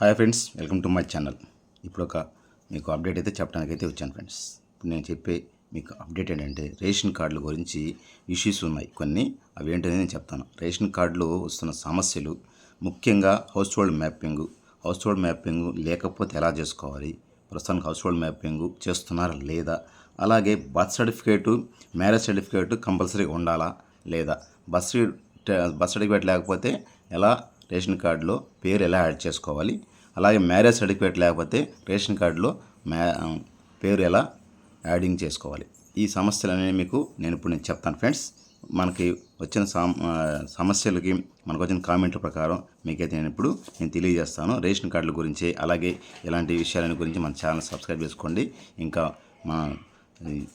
Hi friends welcome to my channel. ఇప్పుడు ఒక మీకు అప్డేట్ అయితే చెప్పడానికి అయితే వచ్చాను ఫ్రెండ్స్. ఇప్పుడు నేను చెప్పే మీకు అప్డేట్ ఏంటంటే రేషన్ కార్డుల గురించి ఇష్యూస్ ఉన్నాయి కొన్ని. అవి ఏంటనేది నేను చెప్తాను. రేషన్ కార్డులో వస్తున్న సమస్యలు ముఖ్యంగా household mapping household mapping లేకపోతే ఎలా చేసుకోవాలి ప్రస్తుతానికి హౌస్ హోల్డ్ మ్యాపింగ్ చేస్తున్నారా లేదా అలాగే birth certificate marriage certificate compulsory ఉండాలా లేదా బర్త్ బర్త్ సర్టిఫికేట్ లేకపోతే ఎలా రేషన్ కార్డులో పేరు ఎలా యాడ్ చేసుకోవాలి? అలాగే మ్యారేజ్ సర్టిఫికేట్ లేకపోతే రేషన్ కార్డులో మ్యా పేరు ఎలా యాడింగ్ చేసుకోవాలి? ఈ సమస్యలనేవి మీకు నేను ఇప్పుడు నేను చెప్తాను ఫ్రెండ్స్. మనకి వచ్చిన సమ సమస్యలకి మనకు వచ్చిన కామెంట్ల ప్రకారం మీకైతే నేను ఇప్పుడు నేను తెలియజేస్తాను. రేషన్ కార్డుల గురించి అలాగే ఇలాంటి విషయాల గురించి మన ఛానల్ సబ్స్క్రైబ్ చేసుకోండి. ఇంకా మా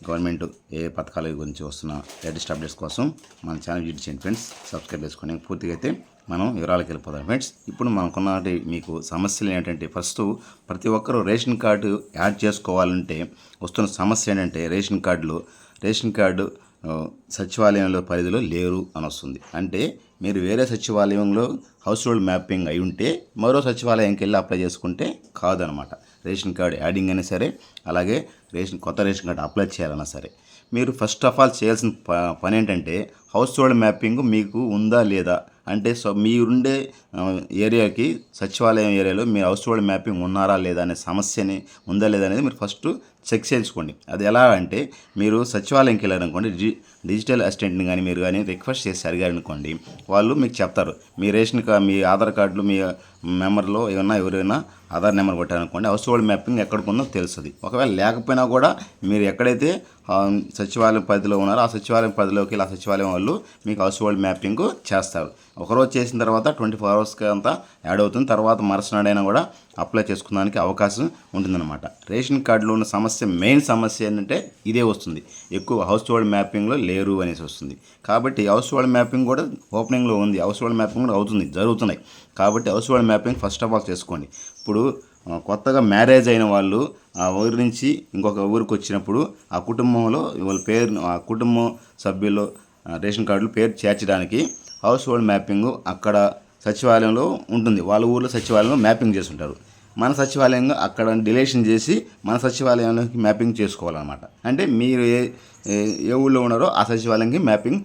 గవర్నమెంట్ ఏ పథకాల గురించి వస్తున్న లేటెస్ట్ అప్డేట్స్ కోసం మన ఛానల్ విజిట్ చేయండి ఫ్రెండ్స్. సబ్స్క్రైబ్ చేసుకోండి. పూర్తిగా అయితే మనం వివరాలకు వెళ్ళిపోదాం. ఫ్రెండ్స్ ఇప్పుడు మనకున్న మీకు సమస్యలు ఏంటంటే ఫస్ట్ ప్రతి ఒక్కరూ రేషన్ కార్డు యాడ్ చేసుకోవాలంటే వస్తున్న సమస్య ఏంటంటే రేషన్ కార్డులో రేషన్ కార్డు సచివాలయంలో పరిధిలో లేరు అని వస్తుంది. అంటే మీరు వేరే సచివాలయంలో హౌస్ హోల్డ్ మ్యాపింగ్ అయి ఉంటే మరో సచివాలయంకి వెళ్ళి అప్లై చేసుకుంటే కాదనమాట. రేషన్ కార్డు యాడింగ్ అయినా సరే అలాగే రేషన్ కొత్త రేషన్ కార్డు అప్లై చేయాలన్నా సరే. మీరు ఫస్ట్ ఆఫ్ ఆల్ చేయాల్సిన ప పని ఏంటంటే హౌస్ హోల్డ్ మ్యాపింగ్ మీకు ఉందా లేదా? అంటే సో మీరుండే ఏరియాకి సచివాలయం ఏరియాలో మీ హౌస్ హోల్డ్ మ్యాపింగ్ ఉన్నారా లేదా అనే సమస్యని ఉందా లేదా అనేది మీరు ఫస్ట్ చెక్ చేయించుకోండి. అది ఎలా అంటే మీరు సచివాలయంకి వెళ్ళారనుకోండి డి డిజిటల్ అసిస్టెంట్ని కానీ మీరు కానీ రిక్వెస్ట్ చేసి అడిగారనుకోండి వాళ్ళు మీకు చెప్తారు. మీ రేషన్ కార్డు మీ ఆధార్ కార్డులు మీ మెంబర్లో ఏమన్నా ఎవరైనా ఆధార్ నెంబర్ కొట్టారనుకోండి హౌస్ హోల్డ్ మ్యాపింగ్ ఎక్కడికి ఉందో తెలుస్తుంది. ఒకవేళ లేకపోయినా కూడా మీరు ఎక్కడైతే సచివాలయం పరిధిలో ఉన్నారో ఆ సచివాలయం పరిధిలోకి వెళ్ళి ఆ సచివాలయం వాళ్ళు మీకు హౌస్ హోల్డ్ మ్యాపింగ్ చేస్తారు. ఒకరోజు చేసిన తర్వాత ట్వంటీ ఫోర్ అవర్స్కి అంతా యాడ్ అవుతుంది. తర్వాత మరుసనాడైనా కూడా అప్లై చేసుకోవడానికి అవకాశం ఉంటుందన్నమాట. రేషన్ కార్డులో ఉన్న సమస్య మెయిన్ సమస్య ఏంటంటే ఇదే వస్తుంది. ఎక్కువ హౌస్ హోల్డ్ మ్యాపింగ్లో లేరు అనేసి వస్తుంది. కాబట్టి హౌస్ హోల్డ్ మ్యాపింగ్ కూడా ఓపెనింగ్లో ఉంది. హౌస్ హోల్డ్ మ్యాపింగ్ కూడా అవుతుంది. జరుగుతున్నాయి. కాబట్టి household mapping first of all చేసుకోండి. ఇప్పుడు కొత్తగా మ్యారేజ్ అయిన వాళ్ళు ఆ ఊరి నుంచి ఇంకొక ఊరికి వచ్చినప్పుడు ఆ కుటుంబంలో వాళ్ళ పేరు ఆ కుటుంబం సభ్యులు రేషన్ కార్డులు పేరు చేర్చడానికి హౌస్ హోల్డ్ మ్యాపింగ్ అక్కడ సచివాలయంలో ఉంటుంది. వాళ్ళ ఊర్లో సచివాలయంలో మ్యాపింగ్ చేస్తుంటారు. మన సచివాలయంగా అక్కడ డిలేషన్ చేసి మన సచివాలయానికి మ్యాపింగ్ చేసుకోవాలన్నమాట. అంటే మీరు ఏ ఏ- ఊళ్ళో ఉన్నారో ఆ సచివాలయంకి మ్యాపింగ్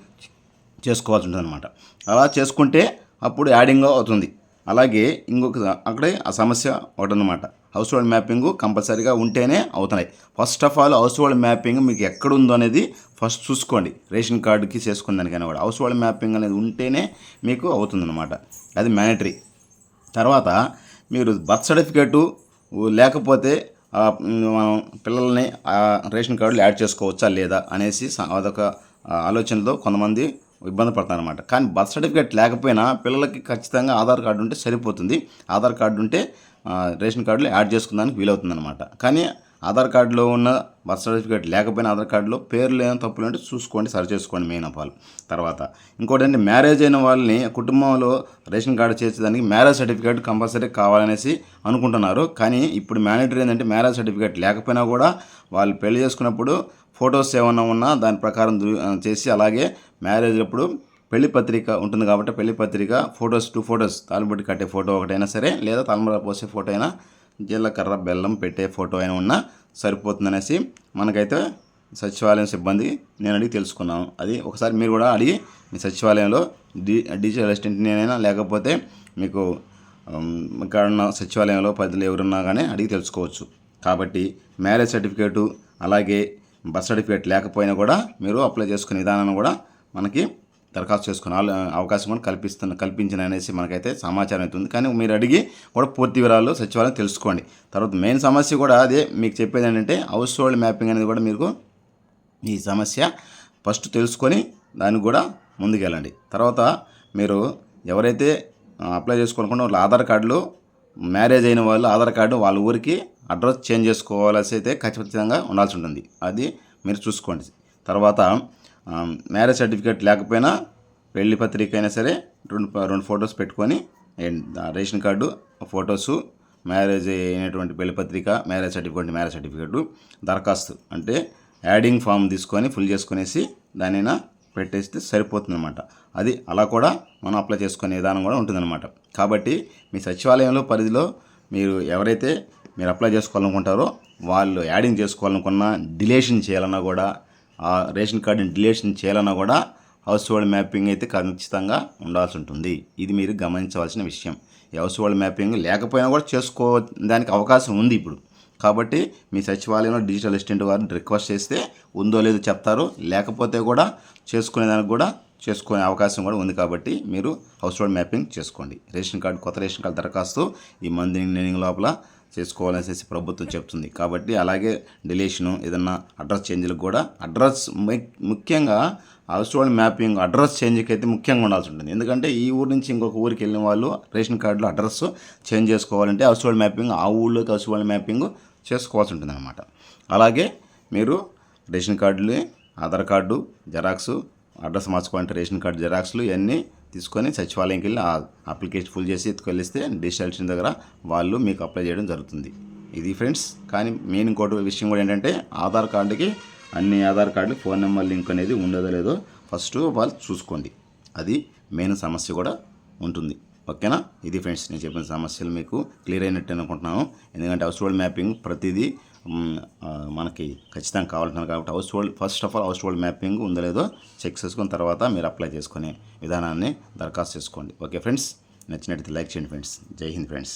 చేసుకోవాల్సి ఉంటుంది అనమాట అలా చేసుకుంటే అప్పుడు యాడింగ్ అవుతుంది. అలాగే ఇంకొక అక్కడే ఆ సమస్య ఒకటనమాట హౌస్ హోల్డ్ మ్యాపింగ్ కంపల్సరీగా ఉంటేనే అవుతున్నాయి. First of all household mapping మీకు ఎక్కడ ఉందో అనేది ఫస్ట్ చూసుకోండి. రేషన్ కార్డుకి చేసుకున్న దానికైనా కూడా. హౌస్ హోల్డ్ మ్యాపింగ్ అనేది ఉంటేనే మీకు అవుతుందన్నమాట. అది మ్యాండటరీ తర్వాత మీరు బర్త్ సర్టిఫికేటు లేకపోతే మనం పిల్లల్ని రేషన్ కార్డులు యాడ్ చేసుకోవచ్చా లేదా అనేసి అదొక ఆలోచనతో కొంతమంది ఇబ్బంది పడతారనమాట కానీ బర్త్ సర్టిఫికేట్ లేకపోయినా పిల్లలకి ఖచ్చితంగా ఆధార్ కార్డు ఉంటే సరిపోతుంది. ఆధార్ కార్డు ఉంటే రేషన్ కార్డులు యాడ్ చేసుకున్నానికి వీలవుతుందన్నమాట. కానీ ఆధార్ కార్డులో ఉన్న బర్త్ సర్టిఫికేట్ లేకపోయినా ఆధార్ కార్డులో పేర్లు ఏమైనా తప్పులు అంటే చూసుకోండి సరి చేసుకోండి మెయిన్ ఆఫ్ ఆల్. తర్వాత ఇంకోటి అంటే మ్యారేజ్ అయిన వాళ్ళని కుటుంబంలో రేషన్ కార్డు చేర్చడానికి మ్యారేజ్ సర్టిఫికేట్ కంపల్సరీ కావాలనేసి అనుకుంటున్నారు. కానీ ఇప్పుడు మ్యాండేటరీ ఏంటంటే మ్యారేజ్ సర్టిఫికేట్ లేకపోయినా కూడా వాళ్ళు పెళ్ళి చేసుకున్నప్పుడు ఫొటోస్ ఏమైనా ఉన్నా దాని ప్రకారం చేసి అలాగే మ్యారేజ్ అప్పుడు పెళ్ళి పత్రిక ఉంటుంది కాబట్టి పెళ్ళి పత్రిక ఫొటోస్ టూ ఫొటోస్ తాలిబొట్టి కట్టే ఫోటో ఒకటైనా సరే లేదా తలంబర పోసే ఫోటో అయినా జీలకర్ర బెల్లం పెట్టే ఫోటో అయినా ఉన్నా సరిపోతుందనేసి మనకైతే సచివాలయం సిబ్బంది నేను అడిగి తెలుసుకున్నాను. అది ఒకసారి మీరు కూడా అడిగి మీ సచివాలయంలో డి డిజిటల్ అసిస్టెంట్నైనా లేకపోతే మీకు ఇక్కడ ఉన్న సచివాలయంలో పరిధిలో ఎవరున్నా కానీ అడిగి తెలుసుకోవచ్చు. కాబట్టి మ్యారేజ్ సర్టిఫికేటు అలాగే బర్త్ సర్టిఫికేట్ లేకపోయినా కూడా మీరు అప్లై చేసుకునే విధానాన్ని కూడా మనకి దరఖాస్తు చేసుకునే అవకాశం కూడా కల్పిస్తున్న కల్పించిన అనేసి మనకైతే సమాచారం అవుతుంది కానీ మీరు అడిగి కూడా పూర్తి వివరాలు సచివాలయం తెలుసుకోండి. తర్వాత మెయిన్ సమస్య కూడా అదే మీకు చెప్పేది ఏంటంటే హౌస్ హోల్డ్ మ్యాపింగ్ అనేది కూడా మీకు ఈ సమస్య ఫస్ట్ తెలుసుకొని దానికి కూడా ముందుకెళ్ళండి. తర్వాత మీరు ఎవరైతే అప్లై చేసుకోకుండా వాళ్ళ ఆధార్ కార్డులు మ్యారేజ్ అయిన వాళ్ళు ఆధార్ కార్డు వాళ్ళ ఊరికి అడ్రస్ చేంజ్ చేసుకోవాల్సి అయితే ఖచ్చితంగా ఉండాల్సి ఉంటుంది. అది మీరు చూసుకోండి. తర్వాత మ్యారేజ్ సర్టిఫికేట్ లేకపోయినా పెళ్ళి పత్రిక అయినా సరే రెండు రెండు ఫొటోస్ పెట్టుకొని రేషన్ కార్డు ఫొటోసు మ్యారేజ్ అయినటువంటి పెళ్ళి పత్రిక మ్యారేజ్ సర్టిఫికేట్ మ్యారేజ్ సర్టిఫికేట్ దరఖాస్తు. అంటే యాడింగ్ ఫామ్ తీసుకొని ఫిల్ చేసుకునేసి దానైనా పెట్టేస్తే సరిపోతుందన్నమాట. అది అలా కూడా మనం అప్లై చేసుకునే విధానం కూడా ఉంటుందన్నమాట. కాబట్టి మీ సచివాలయంలో పరిధిలో మీరు ఎవరైతే మీరు అప్లై చేసుకోవాలనుకుంటారో వాళ్ళు యాడింగ్ చేసుకోవాలనుకున్నా డిలేషన్ చేయాలన్నా కూడా ఆ రేషన్ కార్డుని డిలేషన్ చేయాలన్నా కూడా హౌస్ హోల్డ్ మ్యాపింగ్ అయితే ఖచ్చితంగా ఉండాల్సి ఉంటుంది. ఇది మీరు గమనించవలసిన విషయం. ఈ హౌస్ హోల్డ్ మ్యాపింగ్ లేకపోయినా కూడా చేసుకో దానికి అవకాశం ఉంది ఇప్పుడు. కాబట్టి మీ సచివాలయంలో డిజిటల్ అసిస్టెంట్ వారిని రిక్వెస్ట్ చేస్తే ఉందో లేదో చెప్తారు. లేకపోతే కూడా చేసుకునే దానికి కూడా చేసుకునే అవకాశం కూడా ఉంది కాబట్టి మీరు హౌస్ హోల్డ్ మ్యాపింగ్ చేసుకోండి. రేషన్ కార్డు కొత్త రేషన్ కార్డు దరఖాస్తు ఈ మంత్ ఎండింగ్ లోపల చేసుకోవాలనేసి ప్రభుత్వం చెప్తుంది. కాబట్టి అలాగే డిలీషను ఏదన్నా అడ్రస్ చేంజ్లకు కూడా అడ్రస్ ముఖ్యంగా హౌస్ హోల్డ్ మ్యాపింగ్ అడ్రస్ చేంజ్కి అయితే ముఖ్యంగా ఉండాల్సి ఉంటుంది. ఎందుకంటే ఈ ఊరు నుంచి ఇంకొక ఊరికి వెళ్ళిన వాళ్ళు రేషన్ కార్డులో అడ్రస్ చేంజ్ చేసుకోవాలంటే హౌస్ హోల్డ్ మ్యాపింగ్ ఆ ఊళ్ళోకి హౌస్ హోల్డ్ మ్యాపింగ్ చేసుకోవాల్సి ఉంటుంది అనమాట అలాగే మీరు రేషన్ కార్డులు ఆధార్ కార్డు జెరాక్స్ అడ్రస్ మార్చుకోవాలంటే రేషన్ కార్డు జెరాక్స్లు ఇవన్నీ తీసుకొని సచివాలయంకి వెళ్ళి ఆ అప్లికేషన్ ఫుల్ చేసి ఎత్తుకెళ్ళిస్తే డిజిటల్ దగ్గర వాళ్ళు మీకు అప్లై చేయడం జరుగుతుంది. ఇది ఫ్రెండ్స్ కానీ మెయిన్ ఇంకోటి విషయం కూడా ఏంటంటే ఆధార్ కార్డుకి అన్ని ఆధార్ కార్డులు ఫోన్ నెంబర్ లింక్ అనేది ఉండదో లేదో ఫస్ట్ వాళ్ళు చూసుకోండి. అది మెయిన్ సమస్య కూడా ఉంటుంది. ఓకేనా? ఇది ఫ్రెండ్స్ నేను చెప్పిన సమస్యలు మీకు క్లియర్ అయినట్టు అనుకుంటున్నాను. ఎందుకంటే హౌస్ హోల్డ్ మ్యాపింగ్ ప్రతిదీ మనకి ఖచ్చితంగా కావాలంటున్నారు కాబట్టి household first of all household mapping ఉందో లేదో చెక్ చేసుకున్న తర్వాత మీరు అప్లై చేసుకునే విధానాన్ని దరఖాస్తు చేసుకోండి. ఓకే ఫ్రెండ్స్ నచ్చినట్టు లైక్ చేయండి ఫ్రెండ్స్ జై హింద్ ఫ్రెండ్స్